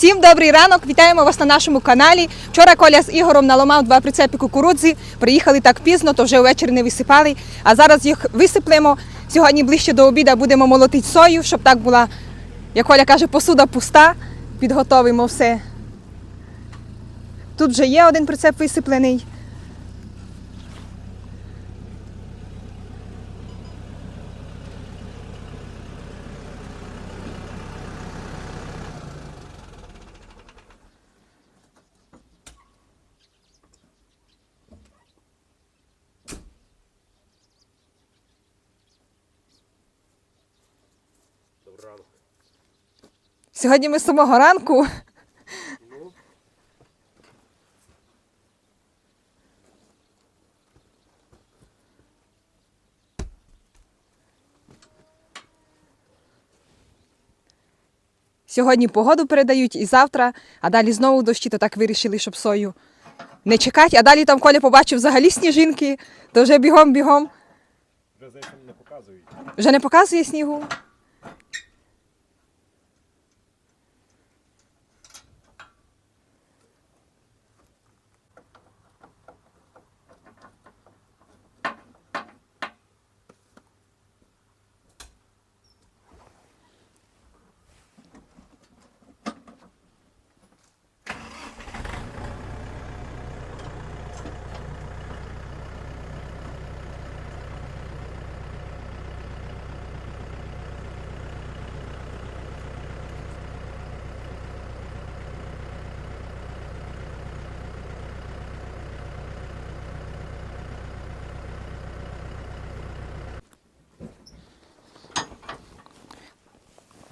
Всім добрий ранок! Вітаємо вас на нашому каналі. Вчора Коля з Ігором наламав два прицепи кукурудзи. Приїхали так пізно, то вже ввечері не висипали. А зараз їх висиплемо. Сьогодні ближче до обіду будемо молотити сою, щоб так була, як Коля каже, посуда пуста. Підготовимо все. Тут вже є один прицеп висиплений. Сьогодні ми з самого ранку. Сьогодні погоду передають і завтра, а далі знову дощі, то так вирішили, щоб сою не чекати. А далі там Коля побачив взагалі сніжинки, то вже бігом-бігом. Вже здається, не показують. Вже не показує снігу.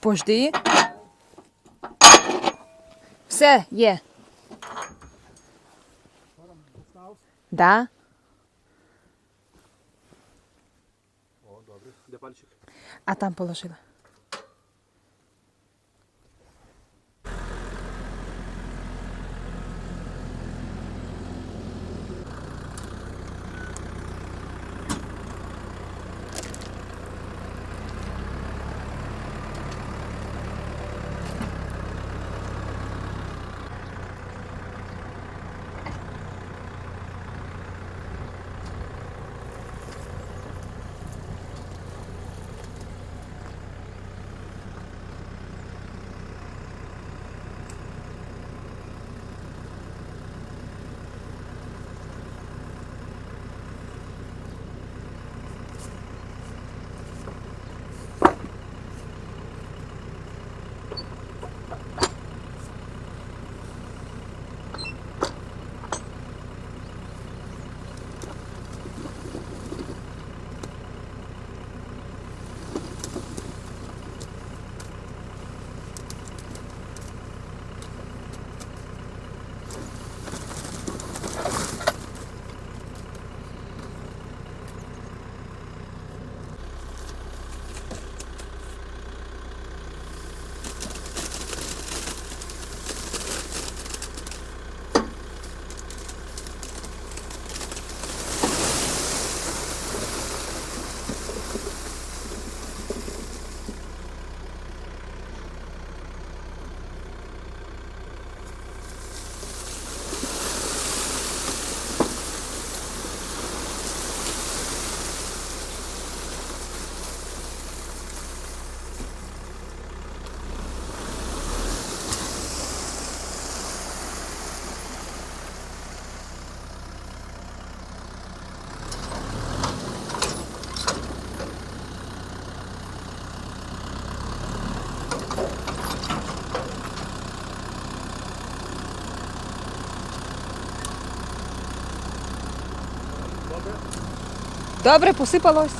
Пожди. Все, є. Да. О, добре. Де пальчик? А там положила. Добре, посипалось.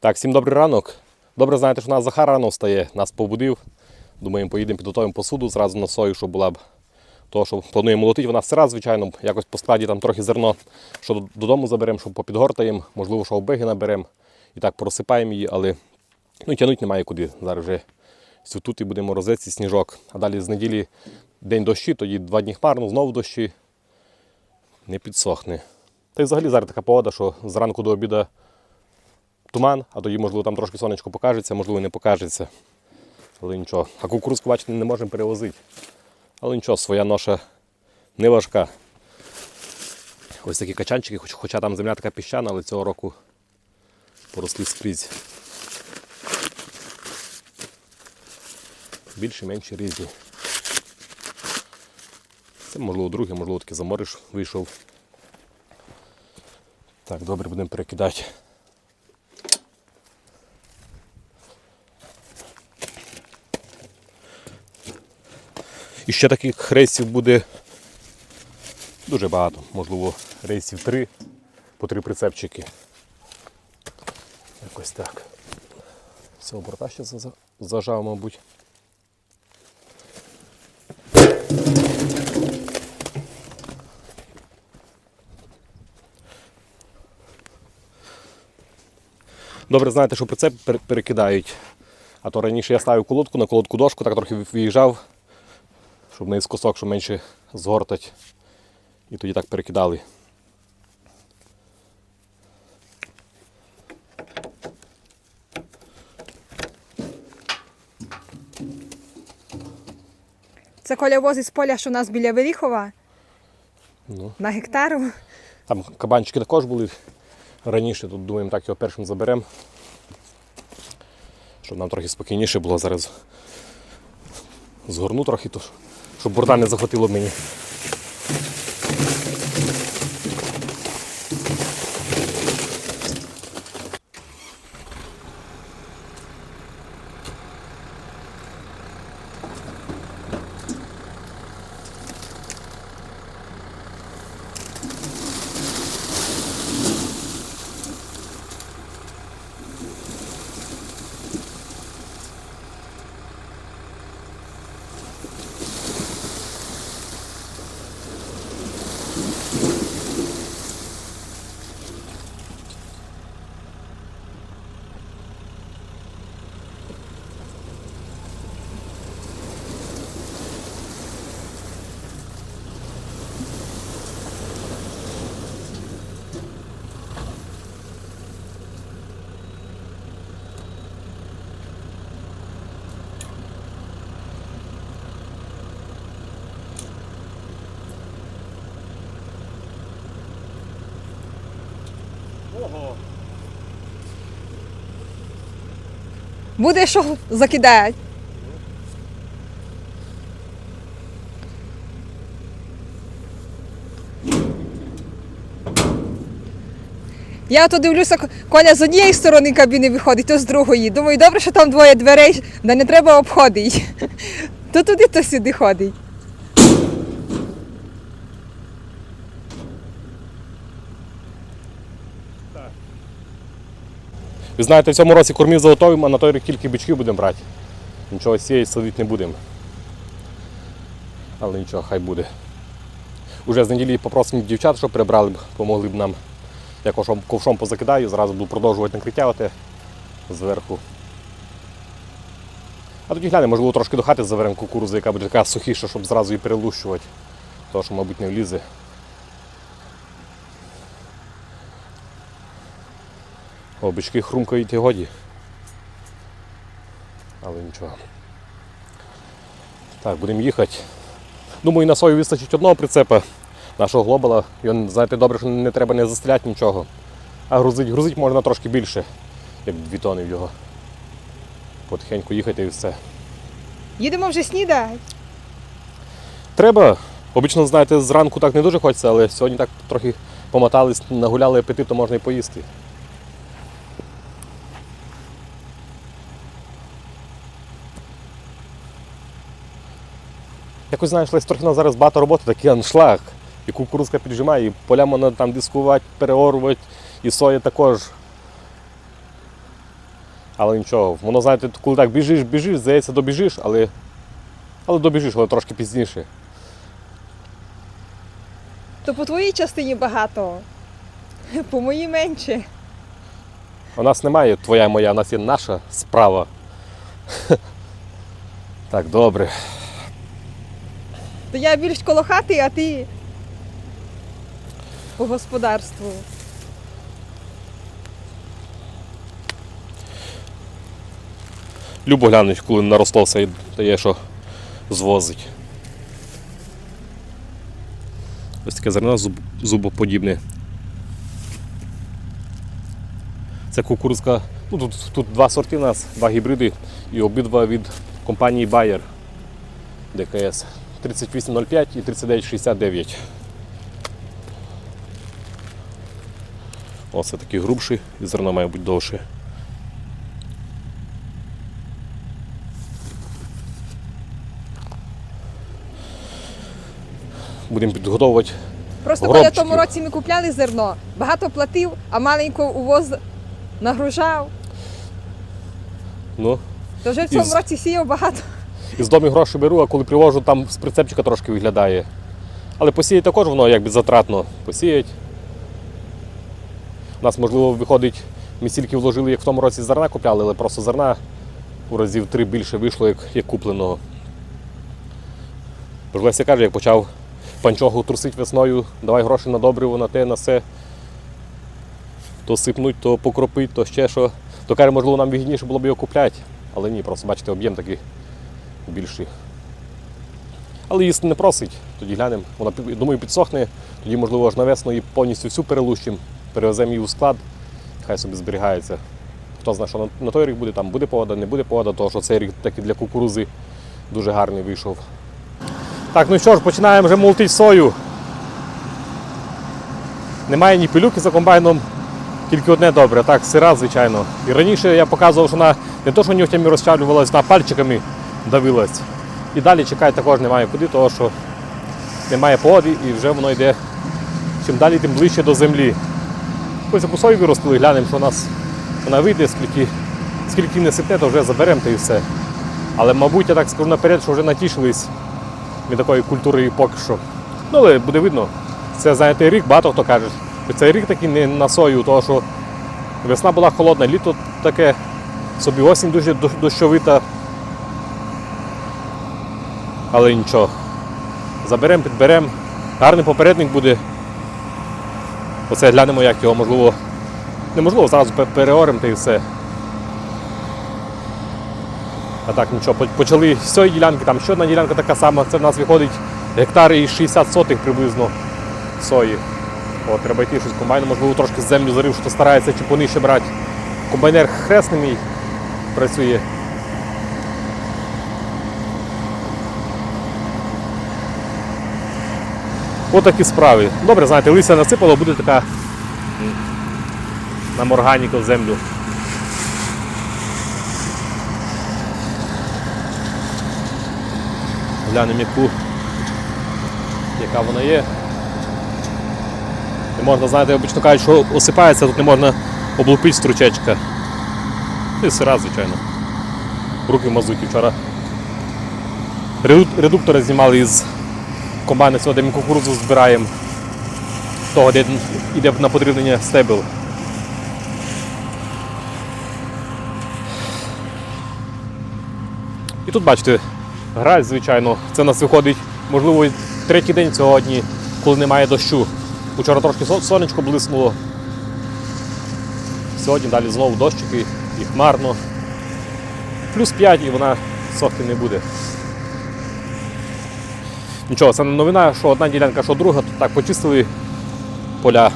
Так, всім добрий ранок. Добре знаєте, що у нас Захар рано встає, нас побудив. Думаємо, поїдемо підготуємо посуду зразу на сою, щоб була б того, що плануємо молотити, вона сира, звичайно, якось по складі там трохи зерно, що додому заберемо, що попідгортаємо, можливо, що обиги наберемо і так просипаємо її, але ну, тягнути немає куди. Зараз вже тут і буде морозець і сніжок. А далі з неділі день дощі, тоді два дні хмарно, знову дощі. Не підсохне. Та й взагалі зараз така погода, що зранку до обіду туман, а тоді, можливо, там трошки сонечко покажеться, можливо, не покажеться. Але нічого. А кукурузку, бачите, не можемо перевозити. Але нічого, своя ноша не важка. Ось такі качанчики, хоч- хоча там земля така піщана, але цього року поросли скрізь. Більші, менші різні. Це можливо друге, можливо таки замориш вийшов. Так, добре, будемо перекидати. І ще таких рейсів буде дуже багато. Можливо, рейсів три, по три прицепчики. Якось так. Цього борта ще зажав, мабуть. Добре, знаєте, що прицеп перекидають. А то раніше я ставив колодку на колодку дошку, так трохи виїжджав, щоб не косок, щоб менше згортать. І тоді так перекидали. Це Коля возить з поля, що у нас біля Веліхова Ну. на гектару. Там кабанчики також були раніше, тут думаємо, так його першим заберемо. Щоб нам трохи спокійніше було зараз. Згорну трохи, то, щоб бурда не захватило мені. Ого! Буде що закидати. Я то дивлюся, Ко- Коля з однієї сторони кабіни виходить, то з другої. Думаю, добре, що там двоє дверей, да не треба обходити. То туди, то сюди ходить. Ви знаєте, в цьому році кормів заготовимо, а на той рік тільки бичків будемо брати. Нічого сіяти садити не будемо. Але нічого, хай буде. Уже з неділі попросимо дівчат, щоб прибрали б, помогли б нам. Я ковшом, ковшом позакидаю, зразу буду продовжувати накриття зверху. А тоді глянемо, можливо, трошки до хати заберемо кукурудзу, яка буде така сухіша, щоб зразу її перелущувати. Тому що, мабуть, не влізе. О, бички хрумкають і годі. Але нічого. Так, будемо їхати. Думаю, на сою вистачить одного прицепа нашого глобала. Його, знаєте, добре, що не треба не застріляти нічого. А грузить, грузить можна трошки більше, як дві тони в його. Потихеньку їхати і все. Їдемо вже снідати. Треба. Обично, знаєте, зранку так не дуже хочеться, але сьогодні так трохи помотались, нагуляли апетит, то можна і поїсти. Якось знаєш, трохи зараз багато роботи, такий аншлаг. І кукурузка піджимає, і поля можна там дискувати, переорувати, і соя також. Але нічого, воно, знаєте, коли так біжиш, біжиш, здається, добіжиш, але, але добіжиш, але трошки пізніше. То по твоїй частині багато, по моїй менше. У нас немає твоя моя, у нас є наша справа. Так, добре. То я більш коло хати, а ти по господарству. Любо глянуть, коли наростовся і дає, що звозить. Ось таке зерно зуб, зубоподібне. Це кукурузка. Ну, тут, тут два сорти у нас, два гібриди і обидва від компанії Bayer ДКС. 3805 і 3969. Оце такі грубші і зерно має бути довше. Будемо підготовувати. Просто коли в тому році ми купляли зерно, багато платив, а маленько увоз нагружав. Ну, То вже в цьому Із- році сіяв багато. Із дому гроші беру, а коли привожу, там з прицепчика трошки виглядає. Але посіять також воно якби затратно. Посіять. У нас, можливо, виходить, ми стільки вложили, як в тому році зерна купляли, але просто зерна у разів три більше вийшло, як, як купленого. Бо ж Леся каже, як почав панчоху трусити весною, давай гроші на добриво, на те, на все. То сипнуть, то покропить, то ще що. То каже, можливо, нам вигідніше було б його купляти. Але ні, просто бачите, об'єм такий більший. Але їсти не просить, тоді глянемо. Вона думаю, підсохне, тоді, можливо, аж на весну і повністю всю перелущимо, перевеземо її у склад, хай собі зберігається. Хто знає, що на, той рік буде, там буде погода, не буде погода, тому що цей рік такий для кукурузи дуже гарний вийшов. Так, ну що ж, починаємо вже молотити сою. Немає ні пилюки за комбайном, тільки одне добре, так, сира, звичайно. І раніше я показував, що вона не то, що нігтями розчавлювалась, вона пальчиками давилась. І далі чекати також немає куди, тому що немає погоди і вже воно йде чим далі, тим ближче до землі. Ось яку сою виростили, глянемо, що у нас вона вийде, скільки, скільки не сипне, то вже заберемо та і все. Але, мабуть, я так скажу наперед, що вже натішились від такої культури поки що. Ну, але буде видно. Це, знаєте, рік, багато хто каже. Цей рік такий не на сою, тому що весна була холодна, літо таке, собі осінь дуже дощ- дощовита. Але нічого. Заберемо, підберемо. Гарний попередник буде. Оце глянемо, як його можливо. Неможливо, зразу пе- переоремо та і все. А так нічого, почали з цієї ділянки, там ще одна ділянка така сама, це в нас виходить гектар і 60 сотих приблизно сої. От, треба йти щось комбайном, можливо, трошки землю зарив, що старається чи понижче брати. Комбайнер хресний мій працює. От такі справи. Добре, знаєте, листя насипало, буде така м, нам органіка в землю. Глянемо, яку, яка вона є. Не можна, знаєте, обично кажуть, що осипається, тут не можна облупити стручечка. І сира, звичайно. Руки в мазуті вчора. Редуктори знімали із комбайна цього, де ми кукурудзу збираємо. Того, де йде на подрібнення стебел. І тут бачите, грязь, звичайно, це у нас виходить, можливо, третій день сьогодні, коли немає дощу. Вчора трошки сонечко блиснуло. Сьогодні далі знову дощики і хмарно. Плюс 5 і вона сохти не буде. Нічого, це не новина, що одна ділянка, що друга, тут так почистили поля.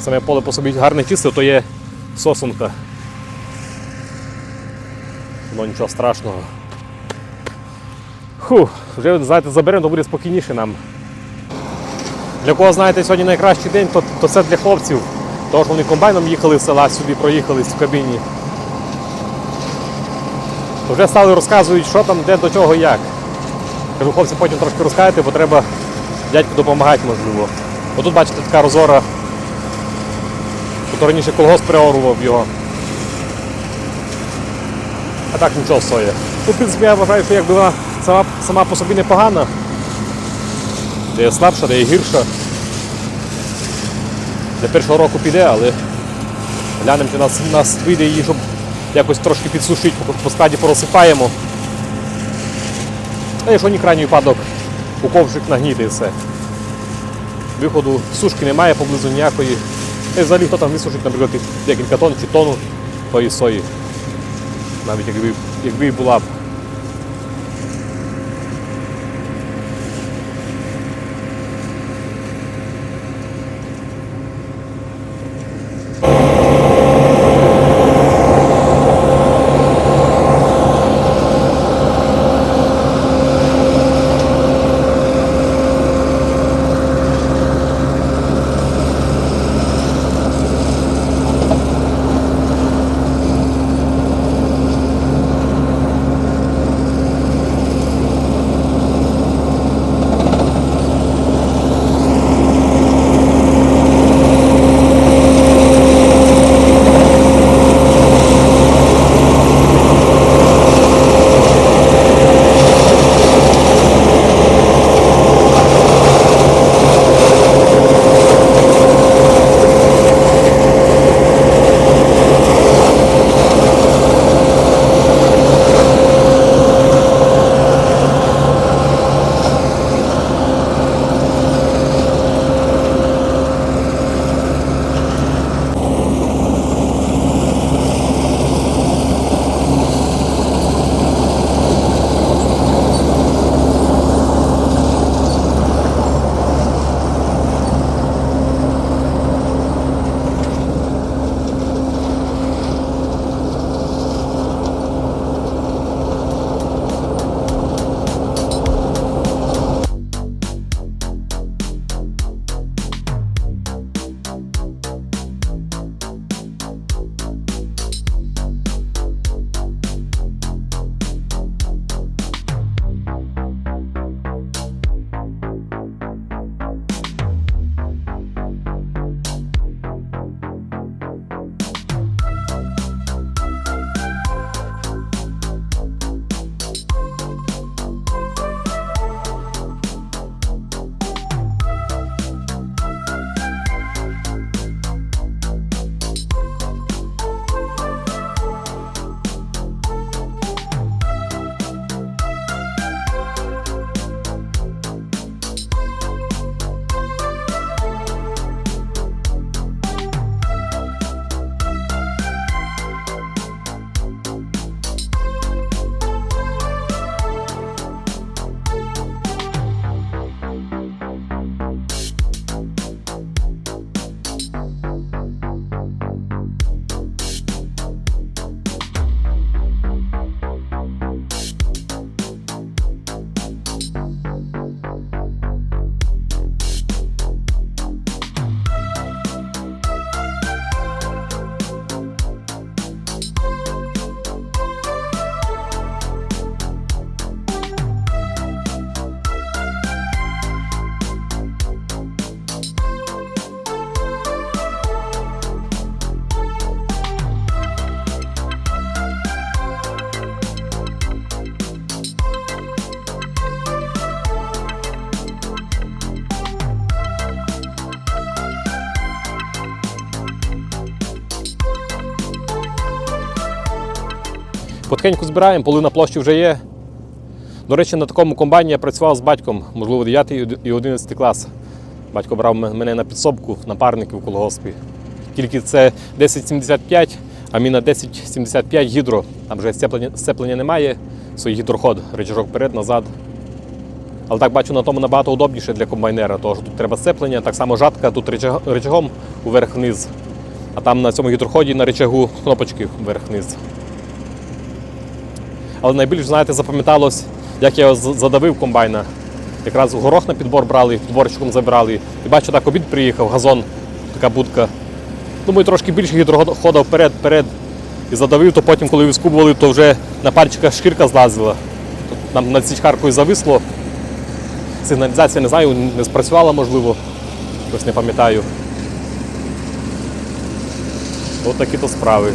Саме поле по собі гарне чисте, то є сосунка. Воно нічого страшного. Фу, вже знаєте, заберемо, то буде спокійніше нам. Для кого знаєте сьогодні найкращий день, то, то це для хлопців. Що вони комбайном їхали з села сюди, проїхались в кабіні. Вже стали розказують, що там, де, до чого, як. Кажу, хлопці, потім трошки розкажете, бо треба дядьку допомагати, можливо. Отут, бачите, така розора. Тут раніше колгосп переорував його. А так нічого соє. Ну, в принципі, я вважаю, що якби вона сама, сама по собі непогана. де є слабша, де є гірша. Для першого року піде, але глянемо, чи нас, нас вийде її, щоб якось трошки підсушити, по, по складі порозсипаємо. А якщо ні крайній випадок, у ковшик нагніти і все. Виходу сушки немає поблизу ніякої. І взагалі хто там висушить, наприклад, декілька тонн чи тонну тої сої. Навіть якби, якби була Потихеньку збираємо, половина площі вже є. До речі, на такому комбайні я працював з батьком, можливо, 9 і 11 клас. Батько брав м- мене на підсобку, напарників в колгоспі. Тільки це 1075, а міна 1075 гідро. Там вже сцеплення, сцеплення немає, свій гідроход, рычажок вперед, назад. Але так бачу, на тому набагато удобніше для комбайнера, тому що тут треба сцеплення, так само жатка, тут рычаг- рычагом вверх-вниз. А там на цьому гідроході на рычагу кнопочки вверх-вниз. Але найбільш, знаєте, запам'яталось, як я його задавив комбайна. Якраз горох на підбор брали, підборчиком забирали. І бачу, так обід приїхав, газон, така будка. Думаю, трошки більше гідрохода вперед, вперед. І задавив, то потім, коли вискубували, то вже на пальчиках шкірка злазила. Тут Нам над січкаркою зависло. Сигналізація не знаю, не спрацювала, можливо. Ось не пам'ятаю. От такі то справи.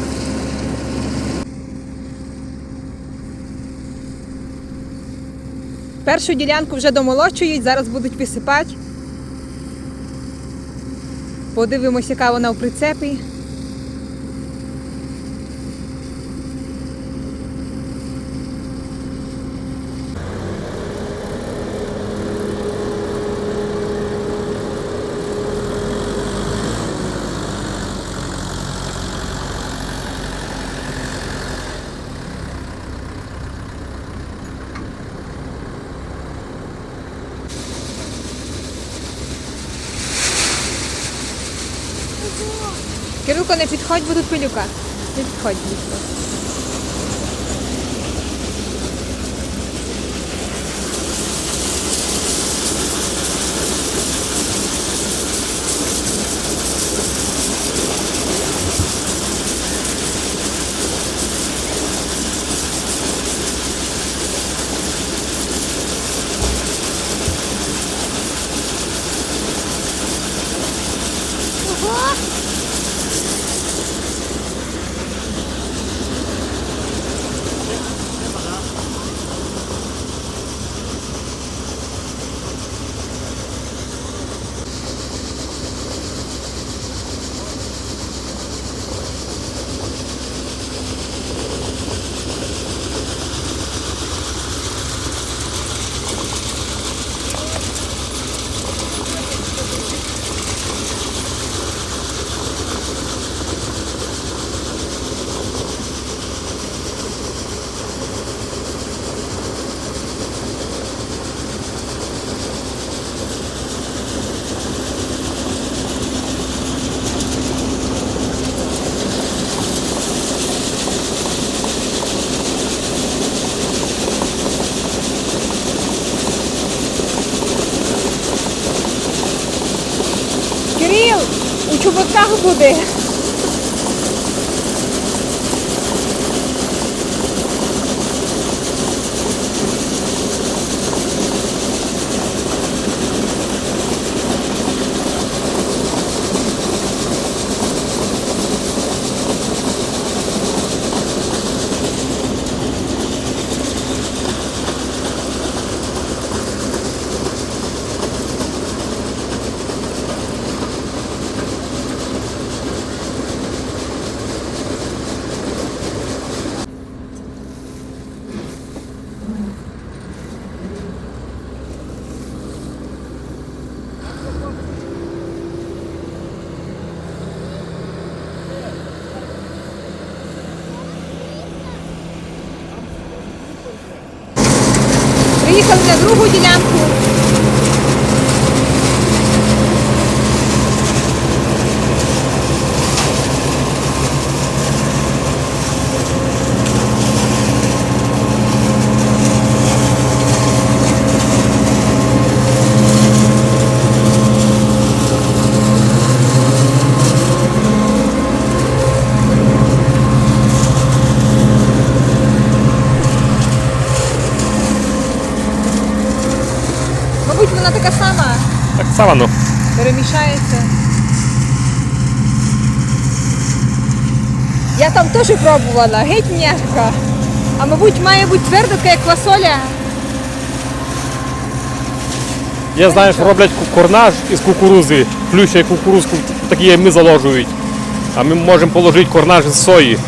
Першу ділянку вже домолочують, зараз будуть висипати. Подивимося, яка вона в прицепі. Кирилко, не підходь, бо тут пилюка. Не підходь. Кирил, у чоботках буде. Приїхали на другу ділянку. Мабуть, вона така сама Так ну. перемішається. Я там теж пробувала, геть м'яка. А мабуть, має бути твердо, як квасоля. Я знаю, що роблять корнаж із кукурузи, плющать кукурузку, такі як ми заложують. А ми можемо положити корнаж із сої.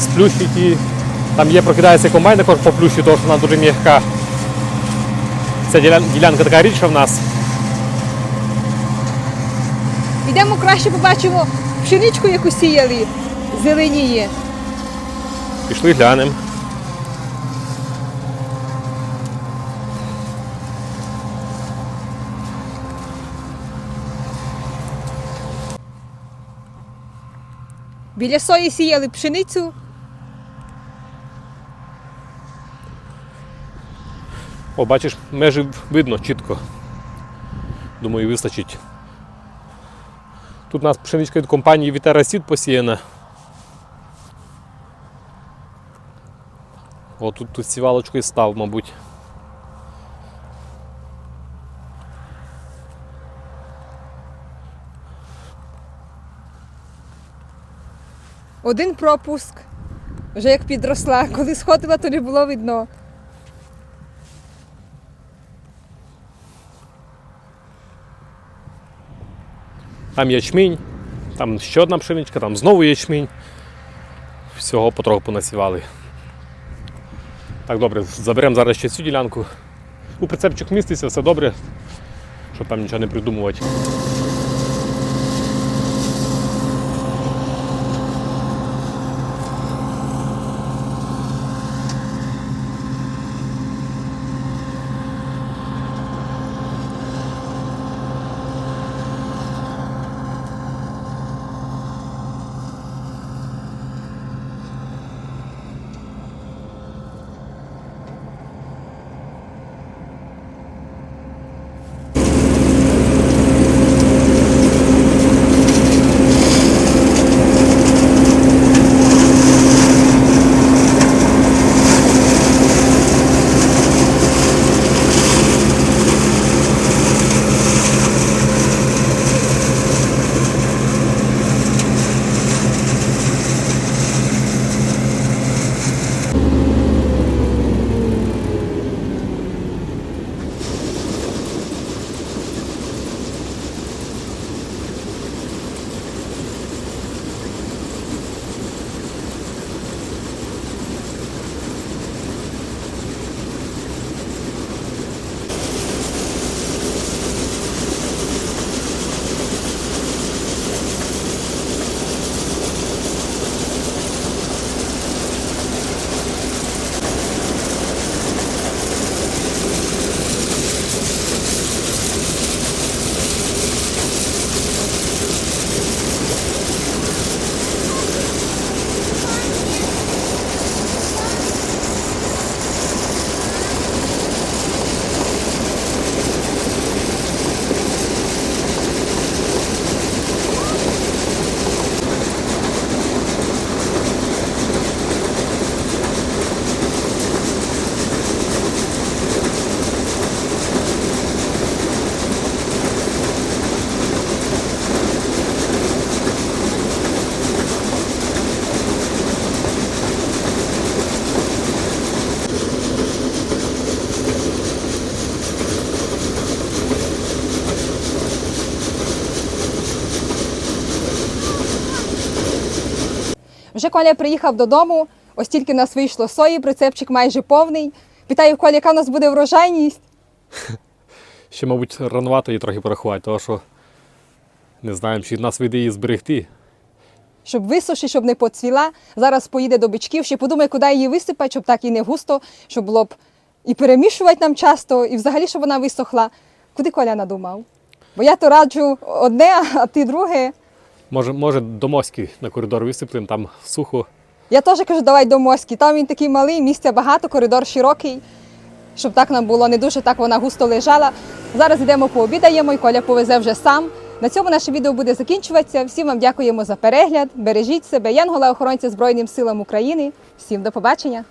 Сплющить і там є, прокидається комбайн також по плющі, тому що вона дуже м'яка. Ця ділянка така рідша в нас. Йдемо краще побачимо пшеничку, яку сіяли, зеленіє. Пішли глянемо. Біля сої сіяли пшеницю. О, бачиш, межі видно чітко. Думаю, вистачить. Тут у нас пшеничка від компанії Вітера Сід посіяна. О, тут, тут сівалочкою став, мабуть. Один пропуск. Вже як підросла. Коли сходила, то не було видно. Там ячмінь, там ще одна пшеничка, там знову ячмінь. Всього потроху понасівали. Так, добре, заберемо зараз ще цю ділянку. У прицепчик міститься, все добре, щоб там нічого не придумувати. Вже Коля приїхав додому, ось тільки в нас вийшло сої, прицепчик майже повний. Питаю, Коля, яка в нас буде врожайність? Ще, мабуть, ранувато її трохи порахувати, тому що не знаємо, чи в нас вийде її зберегти. Щоб висушити, щоб не поцвіла. Зараз поїде до бичків, ще подумає, куди її висипати, щоб так і не густо, щоб було б і перемішувати нам часто, і взагалі, щоб вона висохла. Куди Коля надумав? Бо я то раджу одне, а ти друге. Може, може до моськи на коридор висиплемо, там сухо. Я теж кажу, давай до Моськи. Там він такий малий, місця багато, коридор широкий, щоб так нам було не дуже так вона густо лежала. Зараз йдемо пообідаємо і Коля повезе вже сам. На цьому наше відео буде закінчуватися. Всім вам дякуємо за перегляд. Бережіть себе, Янгола охоронця Збройним силам України. Всім до побачення!